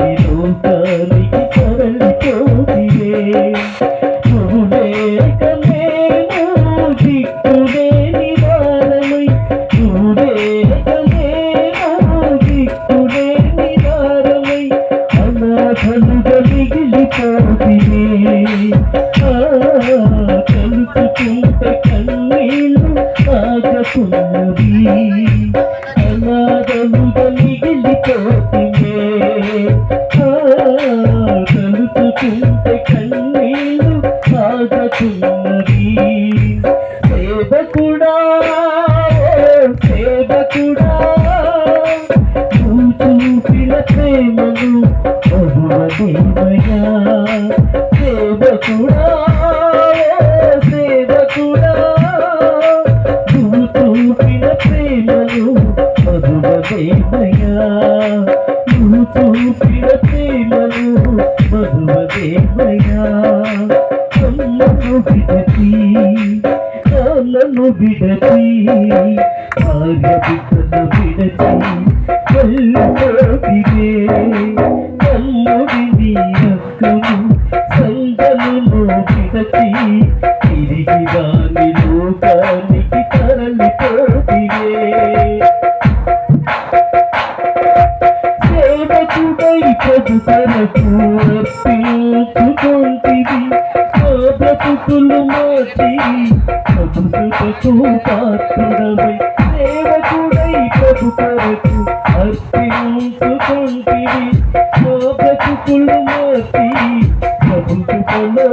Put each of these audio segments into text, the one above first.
రాని లోకానికి తరలిపోతివే నువ్వు లేక మేము దిక్కులే నివారమై నువ్వు లేక మేము దిక్కులే నివారమై. అనాథలుగా మిగిలిపోతివే ఆ, కన్నీళ్ళు ఆగకున్నది బహుమదేవయా సేవకుడా ఓ సేవకుడా నువ్వు చూపిన ప్రేమను మధుమదేవయా నువ్వు చూపిన ప్రేమను మధుమదేవయా నన్ను విడచి నన్ను విడచి భార్య బిడ్డను విడచి వెళ్ళిపోతివే విడచి తిరిగి వాని లోకానికి తరలిపోతివే సేవకుడై ప్రభు తనకు అర్పించుకుంటివి నా మాటి మార్చి ప్రభుత్వకు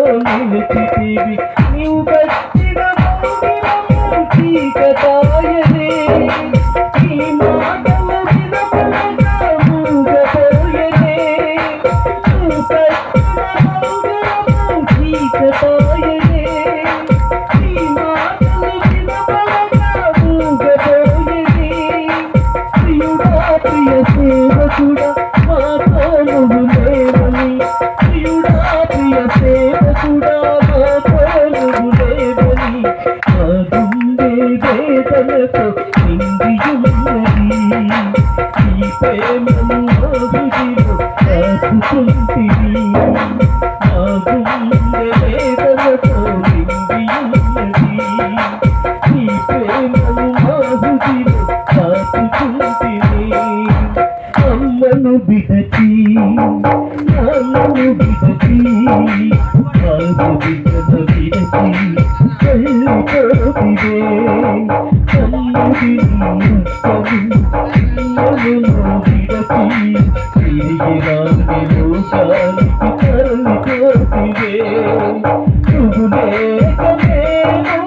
నిలిచితివి. నీవు కట్టిన చీకటాయనే. ఈ మాటలు వినపడగా చీకటాయనే. ఈ మాటలు వినపడగా ప్రియుడా, ప్రియ సేవకుడా, హృదయంలో దాచుకుంటివి. అమ్మను విడచి నాన్నను విడచి బాబు బిడ్డను విడచి వెళ్ళిపోతివే తమ్ముడిని అక్కను అమ్మను విడచి తిరిగి రాని లోకానికి తరలిపోతివే నువ్వు లేక నేను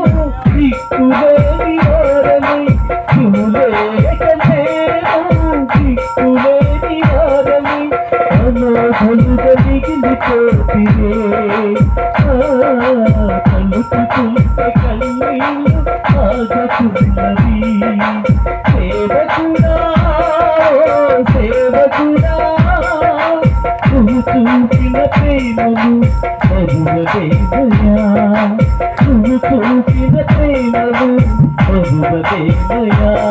ఆగకున్నది ప్రేమను బహుమదేవయా నువ్వు చూపిన ప్రేమను బహుమదేవయా